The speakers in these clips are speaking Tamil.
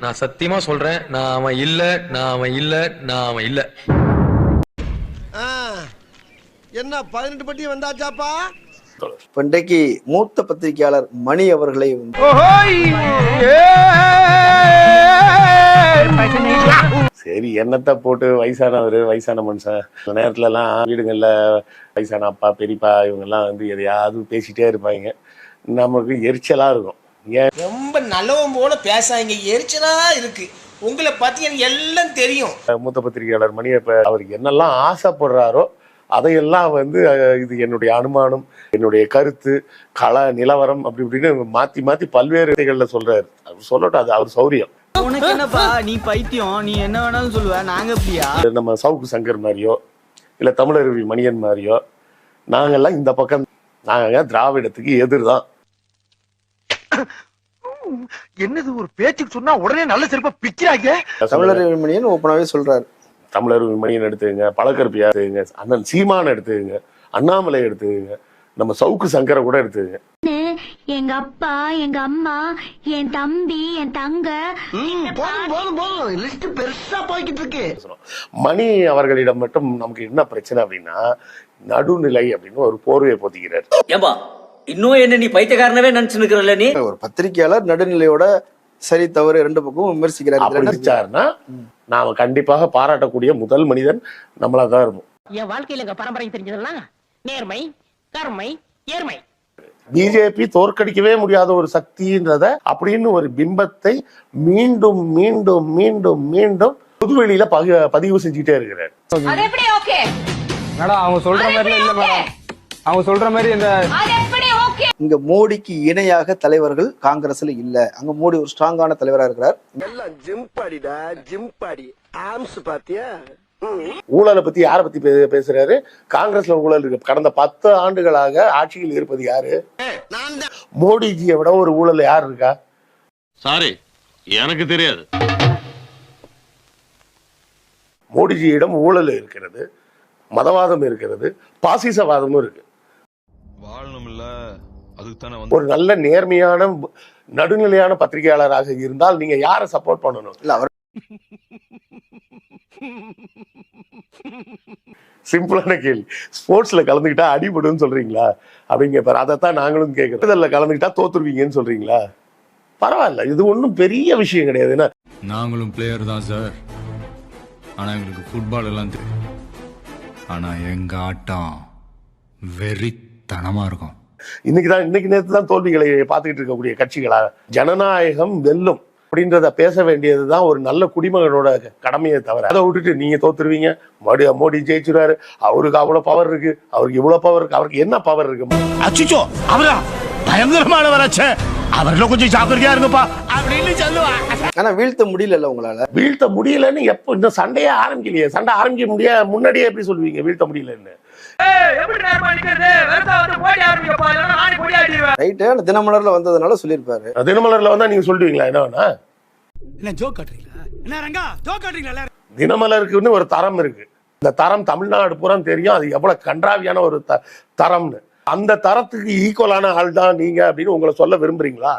நான் சத்தியமா சொல்றேன் நான் அவன் இல்ல நான் அவன் இல்ல நான் அவன் இல்ல. என்ன பதினெட்டு பட்டி வந்தாச்சாப்பா? இன்றைக்கு மூத்த பத்திரிகையாளர் மணி அவர்களை சரி என்னத்தை போட்டு வயசானவர் வயசான மனுஷன்? இந்த நேரத்துல எல்லாம் வீடுகள்ல வயசான அப்பா பெரியப்பா இவங்க எல்லாம் வந்து எதையாவது பேசிட்டே இருப்பாங்க. நமக்கு எரிச்சலா இருக்கும். ரொம்ப நல்லவன் போல பேசாங்க எரிச்சலா இருக்கு. உங்களை பத்தி எனக்கு எல்லாம் தெரியும். மூத்த பத்திரிகையாளர் மணி இப்ப அவருக்கு என்னெல்லாம் ஆசைப்படுறாரோ அதையெல்லாம் வந்து இது என்னுடைய அனுமானம் என்னுடைய கருத்து கள நிலவரம் அப்படி இப்படின்னு மாத்தி மாத்தி பல்வேறு இதைகள்ல சொல்றாரு. அவர் சொல்லட்டும் அது அவர் சௌரியம். உனக்கு என்னப்பா? நீ பைத்தியம். நீ என்ன வேணாலும் சொல்லுவ. நாங்க அப்படியா நம்ம சவுக்கு சங்கர் மாதிரியோ இல்ல தமிழருவி மணியன் மாதிரியோ நாங்கெல்லாம் இந்த பக்கம் நாங்க திராவிடத்துக்கு எதிர் தான் என்னது ஒரு பேச்சுக்கு சொன்னா உடனே நல்ல செருப்பா பிக்கிறாங்க தமிழர் மணியன் ஓப்பனாவே சொல்றாரு. தமிழருவி மணியன் எடுத்துக்கங்க பழக்கருப்பியா எடுத்துக்கங்க அண்ணன் சீமான் எடுத்துக்கங்க அண்ணாமலை எடுத்துக்கங்க நம்ம சவுக்கு சங்கரை கூட எடுத்துக்கங்க. எங்க அப்பா எங்க அம்மா என் தம்பி என் தங்க லிஸ்ட் பெருசா போய்கிட்டு இருக்கு. மணி அவர்களிடம் மட்டும் நமக்கு என்ன பிரச்சனை அப்படின்னா நடுநிலை அப்படின்னு ஒரு போர்வையை பொத்திக்கிறார். ஏம்பா இன்னும் என்ன நீ பைத்தியக்காரனவே நினைச்சு நிக்கிறல்ல நீ? ஒரு பத்திரிகையாளர் நடுநிலையோட சரி தவறு ரெண்டு பக்கமும் விமர்சிக்கிறார். நாம கண்டிப்பாக பாராட்டக்கூடிய முதல் மனிதன் நம்மளா தான் இருப்போம். என் வாழ்க்கையில எங்க பரம்பரை தெரிஞ்சதெல்லாம் நேர்மை கருமை ஏர்மை பிஜேபி தோற்கடிக்கவே முடியாத ஒரு சக்தின்றத அப்படின்னு ஒரு பிம்பத்தை மீண்டும் மீண்டும் மீண்டும் மீண்டும் புதுவெளியில பதிவு செஞ்சுட்டே இருக்கிறார். அது எப்படி ஓகே மேடம் அவங்க சொல்ற மாதிரி இல்ல மேடம். அவங்க சொல்ற மாதிரி இந்த இங்க மோடிக்கு இணையாக தலைவர்கள் காங்கிரஸ்ல இல்ல. அங்க மோடி ஒரு ஸ்ட்ராங்கான தலைவரா இருக்கிறார். எல்லாம் ஜிம் பாடிடா ஜிம் பாடி ஆம்ஸ் பாத்தியா? ஊழலை பத்தி யாரை பத்தி பே- பேசுறாரு? காங்கிரஸ்ல ஊழல் இருக்கு. கடந்த பத்து ஆண்டுகளாக ஆட்சியில் இருப்பது யாரு? மோடிஜியை விட ஒரு ஊழல் யார் இருக்கா? சாரி எனக்கு தெரியாது. மோடிஜியிடம் ஊழல் இருக்கிறது மதவாதம் இருக்கிறது பாசிசவாதமும் இருக்கு. வாழணும் இல்ல ஒரு நல்ல நேர்மையான நடுநிலையான பத்திரிகையாளராக இருந்தால் நீங்க யாரை சப்போர்ட் பண்ணணும்? இல்ல அவர் சிம்பிளான கேள்வி. ஸ்போர்ட்ஸ்ல கலந்துக்கிட்டா அடிபடுன்னு சொல்றீங்களா? அப்படிங்க பாரு அதைத்தான் நாங்களும் கேட்கிறோம் இதில் கலந்துக்கிட்டா தோத்துருவீங்கன்னு சொல்றீங்களா? பரவாயில்ல இது ஒன்றும் பெரிய விஷயம் கிடையாது. என்ன நாங்களும் பிளேயர் தான் சார் ஆனா எங்களுக்கு ஃபுட்பால் எல்லாம் தெரியும் ஆனா எங்க ஆட்டம் வெறித்தனமா இருக்கும். இன்னைக்கு தான் இன்னைக்கு நேற்று தான் தோல்விகளை பார்த்துக்கிட்டு இருக்கக்கூடிய கட்சிகளா? ஜனநாயகம் வெல்லும் அப்படின்றத பேச வேண்டியதுதான் ஒரு நல்ல குடிமகனோட கடமையை தவிர. அதை விட்டுட்டு நீங்க தோத்துருவீங்க. மோடி மோடி ஜெயிச்சிருவாரு. அவருக்கு அவ்வளவு பவர் இருக்கு. அவருக்கு இவ்வளவு பவர் இருக்கு. அவருக்கு என்ன பவர் இருக்கு? அச்சுச்சோ அவரா? பயங்கரமானவராச்சே அவர்ல கொஞ்சம் ஜாக்கிரதையா இருங்கப்பா. அப்படின்னு சொல்லுவா ஆனா வீழ்த்த முடியல உங்களால? வீழ்த்த முடியலன்னு எப்போ இந்த சண்டையே ஆரம்பிக்கலையே. சண்டை ஆரம்பிக்க முடிய முன்னாடியே எப்படி சொல்லுவீங்க? வீழ்த்த முடியலன்னு. தினமலர்ல வந்ததுனால சொல்லியிருப்பாரு. தினமலர்ல வந்தா நீங்க சொல்லுவீங்களா என்ன வேணா? என்ன ஜோக் காட்டுறீங்களா? என்ன ரங்கா ஜோக் காட்டுறீங்களா தினமலருக்குன்னு ஒரு தரம் இருக்கு. இந்த தரம் தமிழ்நாடு பூரா தெரியும். அது எவ்வளவு கன்றாவியான ஒரு த தரம்னு. அந்த தரத்துக்கு ஈக்குவலான ஆள் தான் நீங்க அப்படின்னு உங்களை சொல்ல விரும்புறீங்களா?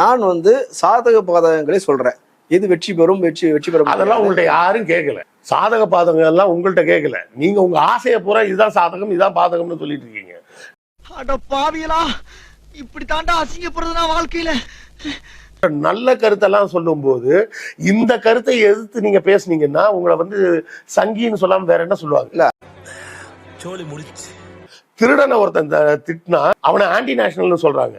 நான் வந்து சாதக பாதகங்களை சொல்றேன். எது வெற்றி பெறும் வெற்றி வெற்றி பெறும் அதெல்லாம் உங்கள்ட்ட யாரும் கேட்கல சாதக பாதகம் எல்லாம் உங்கள்ட்ட கேட்கல நீங்க உங்க ஆசையை பூரா இதுதான் சாதகம் இதுதான் பாதகம்னு சொல்லிட்டு இருக்கீங்க. அட பாவியலா இப்படி தாண்டா அசிங்கப்படுறது நான் வாழ்க்கையில. நல்ல கருத்தெல்லாம் சொல்லும்போது இந்த கருத்தை எதிர்த்து நீங்க பேசுனீங்கன்னா உங்களை வந்து சங்கின்னு சொல்லாம வேற என்ன சொல்லுவாங்க? இல்ல. சோழி முடிச்சு திருடனை ஒருத்தன் திட்டினா அவனை ஆன்டி நேஷனல்னு சொல்றாங்க.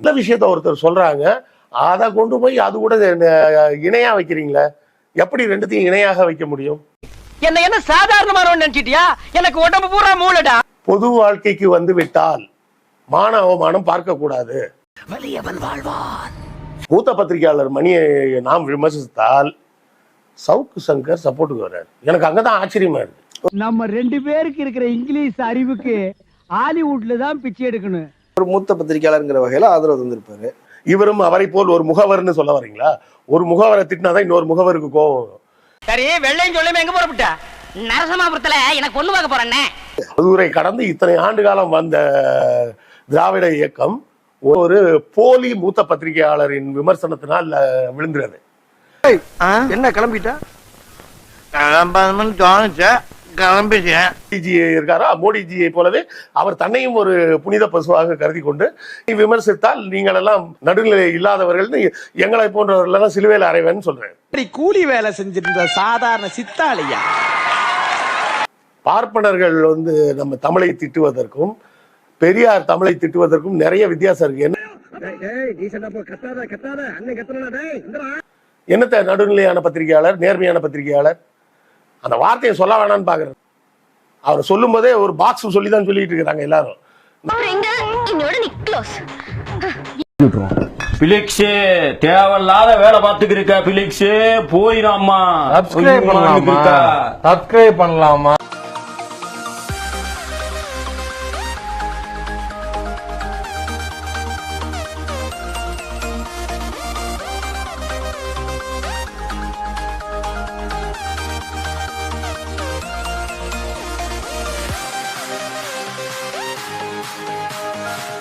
இந்த விஷயத்த ஒருத்தர் சொல்றாங்க. அதை கொண்டு போய் அது கூட இணையா வைக்கிறீங்களே? எப்படி ரெண்டுத்தையும் இணையாக வைக்க முடியும்? என்ன என்ன சாதாரணமானவன் நினைச்சிட்டியா? எனக்கு உடம்பு பூரா மூளைடா. பொது வாழ்க்கைக்கு வந்து விட்டால் மான அவமானம் பார்க்க கூடாது. மூத்த பத்திரிகையாளர் மணியை நாம் விமர்சித்தால் சவுக்கு சங்கர் சப்போர்ட்டுக்கு வர்றாரு. எனக்கு அங்கதான் ஆச்சரியமா இருக்கு. நம்ம ரெண்டு பேருக்கு இருக்கிற இங்கிலீஷ் அறிவுக்கு ஹாலிவுட்ல தான் பிச்சை எடுக்கணும். ஒரு மூத்த பத்திரிகையாளருங்கிற வகையில ஆதரவு தந்திருப்பாரு. இவரும் அவரை போல் ஒரு முகவர்னு சொல்ல வரீங்களா? ஒரு முகவரை திட்டினாதான் இன்னொரு முகவருக்கு கோவம் வரும். சரி வெள்ளையும் சொல்லுமே எங்க போறப்பட்ட நரசமாபுரத்துல எனக்கு பொண்ணு பார்க்க போறேன்னே மதுரை கடந்து இத்தனை ஆண்டு காலம் வந்த திராவிட இயக்கம் ஒரு போலி மூத்த பத்திரிகையாளரின் விமர்சனத்தினால் விழுந்துறது என்ன கிளம்பிட்ட? கிளம்பணும்னு தோணுச்சு. கிளம்பிட்டேன் மோடிஜி இருக்காரா? மோடிஜியை போலவே அவர் தன்னையும் ஒரு புனித பசுவாக கருதி கொண்டு நீ விமர்சித்தால் நீங்கள் எல்லாம் நடுநிலை இல்லாதவர்கள் எங்களை போன்றவர்கள் எல்லாம் சிலுவையில் அறைவேன்னு சொல்றேன். கூலி வேலை செஞ்சிருந்த சாதாரண சித்தாளியா? பார்ப்பனர்கள் வந்து நம்ம தமிழை திட்டுவதற்கும் பெரியார் தமிழை திட்டுவதற்கும் நிறைய வித்தியாசம் இருக்கு. என்ன என்னத்த நடுநிலையான பத்திரிகையாளர் நேர்மையான பத்திரிகையாளர்? அந்த வார்த்தையை சொல்ல வேணாம்னு பாக்குறேன் அவர் சொல்லும் போதே ஒரு பாக்ஸ் சொல்லி தான் சொல்லிட்டு இருக்கிறாங்க எல்லாரும். பிலிக்ஸ் தேவையில்லாத வேலை பார்த்துக்கு இருக்க பிலிக்ஸ். போயிடாமா சப்ஸ்கிரைப் பண்ணலாமா? சப்ஸ்கிரைப் பண்ணலாமா?